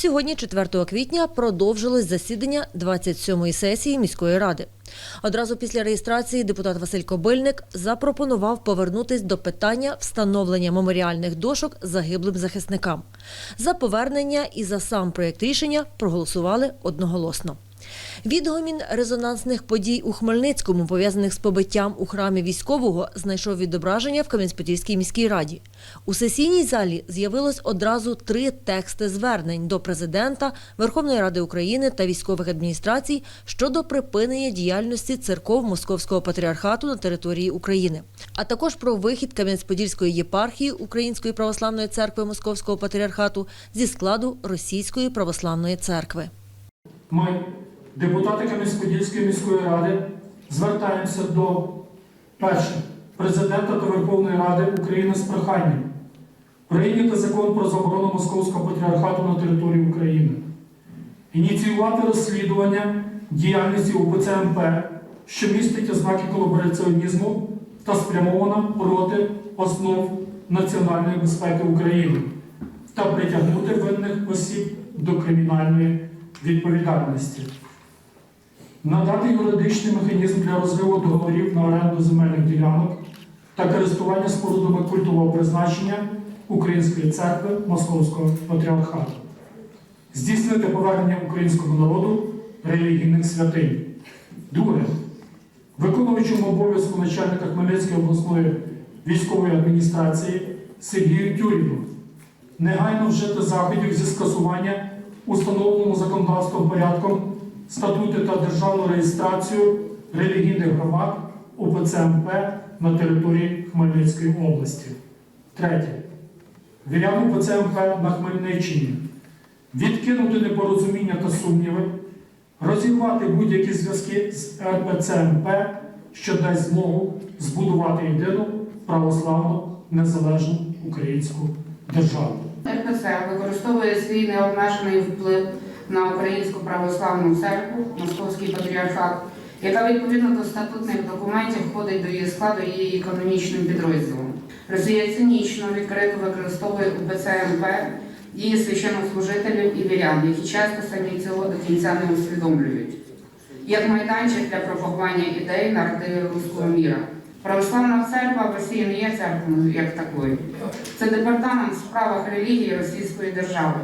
Сьогодні, 4 квітня, продовжилось засідання 27-ї сесії міської ради. Одразу після реєстрації депутат Василь Кобильник запропонував повернутись до питання встановлення меморіальних дошок загиблим захисникам. За повернення і за сам проєкт рішення проголосували одноголосно. Відгомін резонансних подій у Хмельницькому, пов'язаних з побиттям у храмі військового, знайшов відображення в Кам'янець-Подільській міській раді. У сесійній залі з'явилось одразу три тексти звернень до президента, Верховної Ради України та військових адміністрацій щодо припинення діяльності церков Московського патріархату на території України, а також про вихід Кам'янець-Подільської єпархії Української православної церкви Московського патріархату зі складу Російської православної церкви. Ми, депутати Кам'янець-Подільської міської ради, звертаємося до перше президента та Верховної Ради України з проханням прийняти закон про заборону Московського патріархату на території України, ініціювати розслідування діяльності УПЦ МП, що містить ознаки колабораціонізму та спрямована проти основ національної безпеки України та притягнути винних осіб до кримінальної відповідальності. Надати юридичний механізм для розриву договорів на оренду земельних ділянок та користування спорудами культового призначення Української церкви Московського патріархату. Здійснити повернення українському народу релігійних святинь. Друге. Виконуючому обов'язку начальника Хмельницької обласної військової адміністрації Сергію Тюріну негайно вжити заходів зі скасування установленому законодавством порядком статути та державну реєстрацію релігійних громад УПЦ МП на території Хмельницької області. Третє. Вірян УПЦ МП на Хмельниччині відкинути непорозуміння та сумніви, розірвати будь-які зв'язки з РПЦ МП, що дасть змогу збудувати єдину православну незалежну українську державу. РПЦ використовує свій необмежений вплив на Українську православну церкву, Московський патріархат, яка відповідно до статутних документів входить до її складу і її економічним підрозділом. Росія цинічно відкрито використовує УПЦ МП, її священнослужителів і вірян, які часто самі цього до кінця не усвідомлюють, як майданчик для пропагування ідей наративів руського міра. Православна церква в Росії не є церквою як такою. Це департамент в справах релігії Російської держави.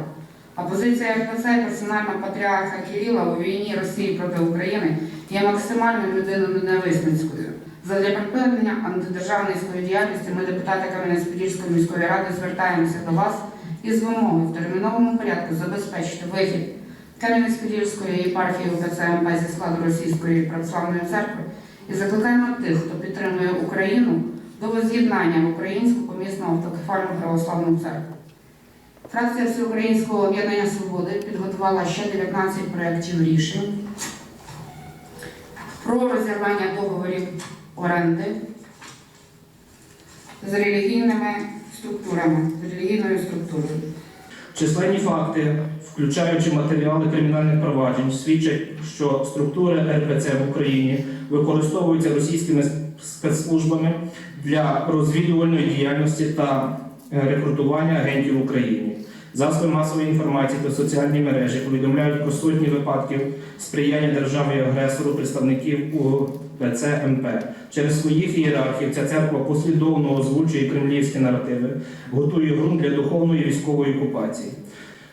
А позиція і персонального патріарха Кирила у війні Росії проти України є максимально людиноненависницькою. Задля припинення антидержавницької діяльності ми, депутати Кам'янець-Подільської міської ради, звертаємося до вас із вимогою в терміновому порядку забезпечити вихід Кам'янець-Подільської єпархії УПЦ МП зі складу Російської православної церкви і закликаємо тих, хто підтримує Україну до воз'єднання в українську помісну автокефальну православну церкву. Фракція Всеукраїнського об'єднання свободи підготувала ще 19 проєктів рішень про розірвання договорів оренди з релігійними структурами, з релігійною структурою. Численні факти, включаючи матеріали кримінальних проваджень, свідчать, що структури РПЦ в Україні використовуються російськими спецслужбами для розвідувальної діяльності та е, рекрутування агентів в Україні. Засоби масової інформації та соціальні мережі повідомляють про сотні випадків сприяння державі агресору представників УПЦ МП. Через своїх ієрархів ця церква послідовно озвучує кремлівські наративи, готує ґрунт для духовної військової окупації.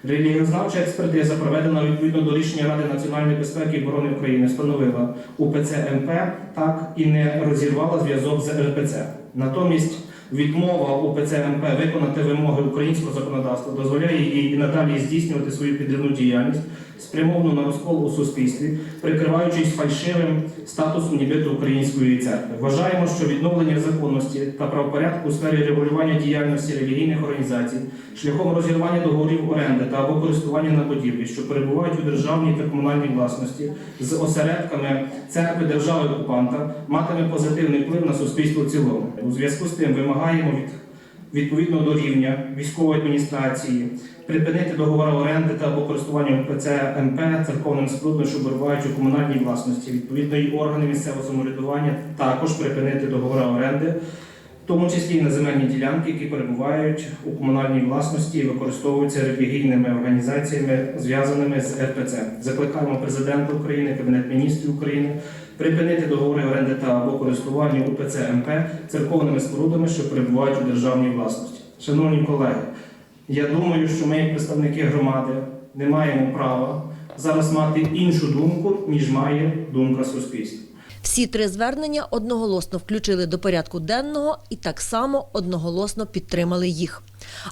Релігіознавча експертиза, проведена відповідно до рішення Ради національної безпеки і оборони України, встановила УПЦ МП так і не розірвала зв'язок з РПЦ. Натомість відмова УПЦ МП виконати вимоги українського законодавства дозволяє їй і надалі здійснювати свою підривну діяльність, спрямовану на розкол у суспільстві, прикриваючись фальшивим статусом нібито української церкви. Вважаємо, що відновлення законності та правопорядку у сфері регулювання діяльності релігійних організацій шляхом розірвання договорів оренди та або користування на будівлі, що перебувають у державній та комунальній власності з осередками церкви держави окупанта, матиме позитивний вплив на суспільство в цілому. У зв'язку з тим вимагаємо від відповідно до рівня військової адміністрації припинити договори оренди та або користування ПЦ МП церковним спорудами, що перебувають у комунальній власності. Відповідно, і органи місцевого самоврядування також припинити договори оренди в тому числі і на земельні ділянки, які перебувають у комунальній власності і використовуються релігійними організаціями, зв'язаними з РПЦ. Закликаємо президента України, Кабінет міністрів України припинити договори оренди та або користування УПЦ МП церковними спорудами, що перебувають у державній власності. Шановні колеги, я думаю, що ми, як представники громади, не маємо права зараз мати іншу думку, ніж має думка суспільства. Всі три звернення одноголосно включили до порядку денного і так само одноголосно підтримали їх.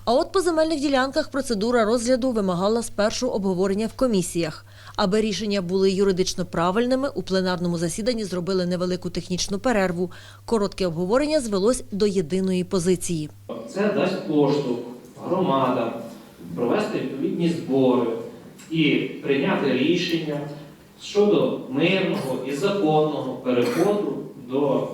А от по земельних ділянках процедура розгляду вимагала спершу обговорення в комісіях. Аби рішення були юридично правильними, у пленарному засіданні зробили невелику технічну перерву. Коротке обговорення звелось до єдиної позиції. Це дасть поштовх громадам провести відповідні збори і прийняти рішення щодо мирного і законного переходу до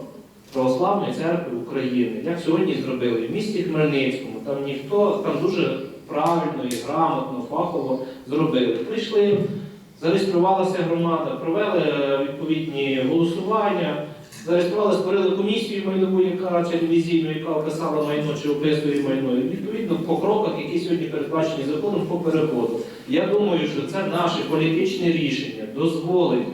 Православної церкви України, як сьогодні зробили в місті Хмельницькому. Там ніхто там дуже правильно і грамотно, фахово зробили. Прийшли, зареєструвалася громада, провели е, відповідні голосування. Зареєстрували, створили комісію майнову, яка телевізійну, яка описала майно чи описує майно. І відповідно по кроках, які сьогодні передбачені законом по переходу. Я думаю, що це наше політичне рішення дозволить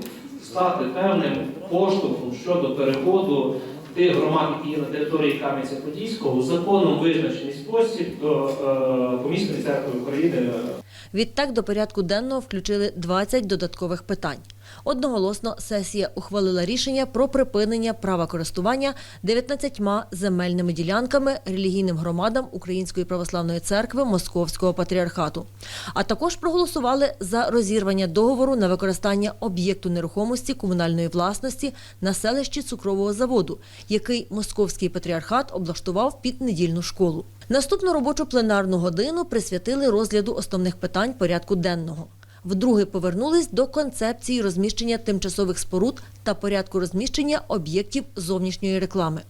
стати певним поштовхом щодо переходу тих громад, які є на території Кам'янця-Подільського, законом визначений спосіб до е, Помісної церкви України Відтак до порядку денного включили 20 додаткових питань. Одноголосно сесія ухвалила рішення про припинення права користування 19 земельними ділянками релігійним громадам Української православної церкви Московського патріархату. А також проголосували за розірвання договору на використання об'єкту нерухомості комунальної власності на селищі цукрового заводу, який Московський патріархат облаштував під недільну школу. Наступну робочу пленарну годину присвятили розгляду основних питань порядку денного. Вдруге повернулись до концепції розміщення тимчасових споруд та порядку розміщення об'єктів зовнішньої реклами.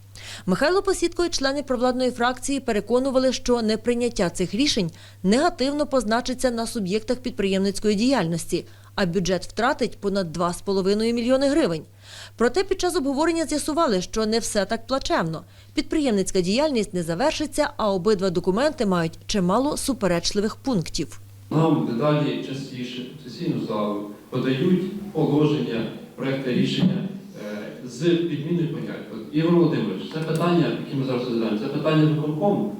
Михайло Посідко і члени провладної фракції переконували, що неприйняття цих рішень негативно позначиться на суб'єктах підприємницької діяльності, а бюджет втратить понад 2,5 мільйони гривень. Проте під час обговорення з'ясували, що не все так плачевно. Підприємницька діяльність не завершиться, а обидва документи мають чимало суперечливих пунктів. Нам дедалі частіше в сесійну залу подають положення, проекти рішення е, з підміною понять. Ігор Володимирович, це питання, яке ми зараз розглядаємо, це питання виконкому.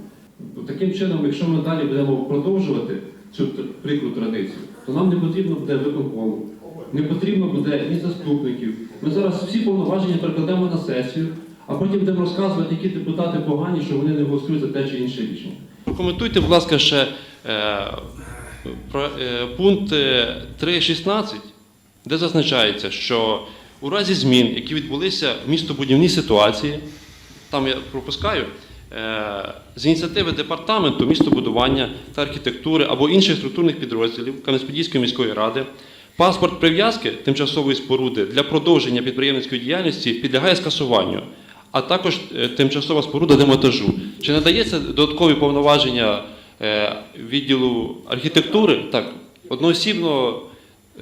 Таким чином, якщо ми далі будемо продовжувати цю прикру традицію, то нам не потрібно буде виконкому, не потрібно буде ні заступників. Ми зараз всі повноваження перекладемо на сесію, а потім будемо розказувати, які депутати погані, що вони не голосують за те чи інше рішення. Прокоментуйте, будь ласка, ще е, пункт е, 3.16, де зазначається, що у разі змін, які відбулися в містобудівній ситуації, там я пропускаю, е, з ініціативи департаменту містобудування та архітектури або інших структурних підрозділів Кам'янець-Подільської міської ради, паспорт прив'язки тимчасової споруди для продовження підприємницької діяльності підлягає скасуванню а також е, тимчасова споруда демонтажу. Чи надається додаткові повноваження е, відділу архітектури так, одноосібно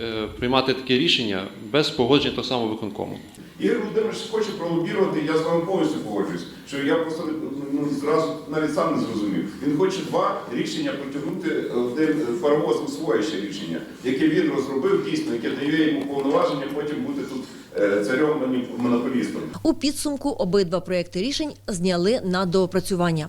е, приймати таке рішення без погодження того самого виконкому? Ігор Володимирович хоче пролобірувати, я з вами повністю погоджуюсь, що я просто ну, зразу навіть сам не зрозумів. Він хоче два рішення протягнути один паровоз у своє ще рішення, яке він розробив дійсно, яке дає йому повноваження потім бути тут е, царем монополістом. У підсумку обидва проекти рішень зняли на доопрацювання.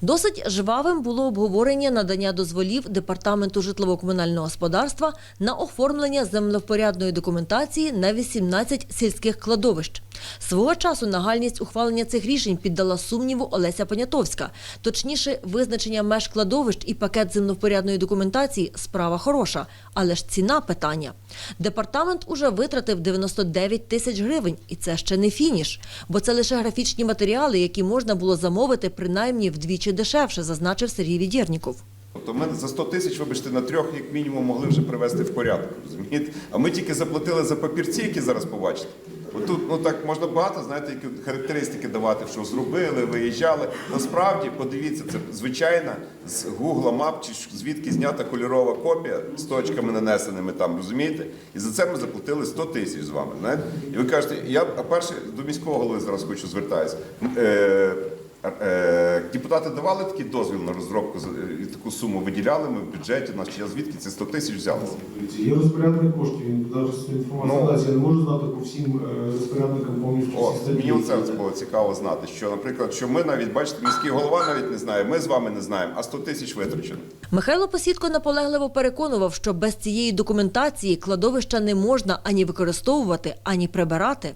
Досить жвавим було обговорення надання дозволів департаменту житлово-комунального господарства на оформлення землевпорядної документації на 18 сільських кладовищ. Свого часу нагальність ухвалення цих рішень піддала сумніву Олеся Понятовська. Точніше, визначення меж кладовищ і пакет землевпорядної документації справа хороша, але ж ціна питання. Департамент уже витратив 99 тисяч гривень, і це ще не фініш, бо це лише графічні матеріали, які можна було замовити принаймні вдвічі дешевше, зазначив Сергій Відєрніков. Тобто ми за 100 тисяч, вибачте, на трьох, як мінімум, могли вже привести в порядок. розумієте? А ми тільки заплатили за папірці, які зараз побачите. Отут, ну так можна багато, знаєте, які характеристики давати, що зробили, виїжджали. Насправді, подивіться, це звичайна з Google Map чи звідки знята кольорова копія з точками нанесеними там, розумієте? І за це ми заплатили 100 тисяч з вами. Знаєте? І ви кажете, я перше до міського голови зараз хочу звертатися. Депутати давали такий дозвіл на розробку з- е, і таку суму виділяли ми в бюджеті. Наш я звідки ці 100 тисяч взялися? Є розпорядник коштів, він зараз інформацію Ну. дасть. Я не можу знати по всім е, розпорядникам повністю О, мені оце було цікаво знати, що, наприклад, що ми навіть бачите, міський голова навіть не знає, ми з вами не знаємо, а 100 тисяч витрачено. Михайло Посідко наполегливо переконував, що без цієї документації кладовища не можна ані використовувати, ані прибирати.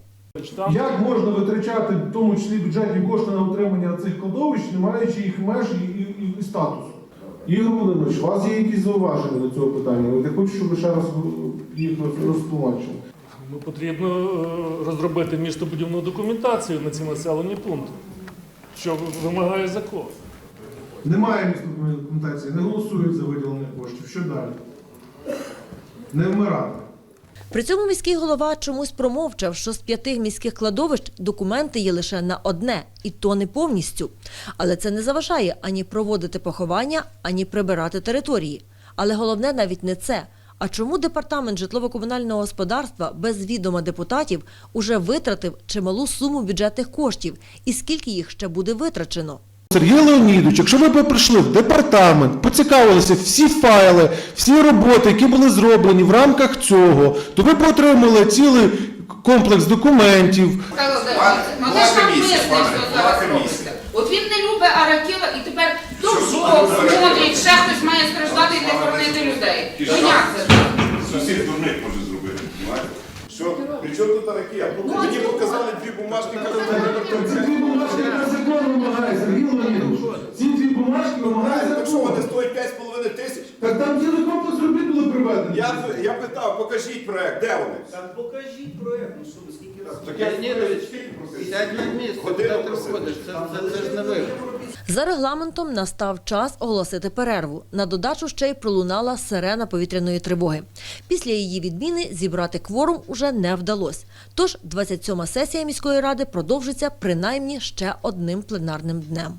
Як можна витрачати, в тому числі бюджетні кошти на утримання цих кладовищ, не маючи їх меж і, і, і статусу? Ігор Володимирович, у вас є якісь зауваження до цього питання? От Я хочу, щоб ви ще раз їх роз- розтлумачили. Ну, потрібно е, розробити містобудівну документацію на ці населені пункти, що вимагає закон. Немає містобудівної документації, не голосують за виділення коштів. Що далі? Не вмирати. При цьому міський голова чомусь промовчав, що з п'яти міських кладовищ документи є лише на одне, і то не повністю. Але це не заважає ані проводити поховання, ані прибирати території. Але головне навіть не це. А чому департамент житлово-комунального господарства без відома депутатів уже витратив чималу суму бюджетних коштів, і скільки їх ще буде витрачено? Сергій Леонідович, якщо ви б прийшли в департамент, поцікавилися всі файли, всі роботи, які були зроблені в рамках цього, то ви б отримали цілий комплекс документів. Це ж комісія, навмисне, що зараз комісія. робиться. От він не любить Аракіла і тепер Аракіла? Модрич, ще хтось має страждати і не хоронити людей. Ну як це? Сусід дурник може? Чому тут таракі? Мені показали дві бумажки, Ці дві бумажки на закон вимагає, Сергій Леонідович. Ці дві бумажки вимагає Так що вони стоять 5,5 тисяч? Так там комплекс робіт були проведені. Я, я питав, покажіть проект, де вони? Так покажіть проект, ну що ви скільки разів? Так я Леонідович, сядь на місце, куди ти просив. це, це, це ж не вибір. За регламентом настав час оголосити перерву. На додачу ще й пролунала сирена повітряної тривоги. Після її відміни зібрати кворум уже не вдалося. Тож 27-ма сесія міської ради продовжиться принаймні ще одним пленарним днем.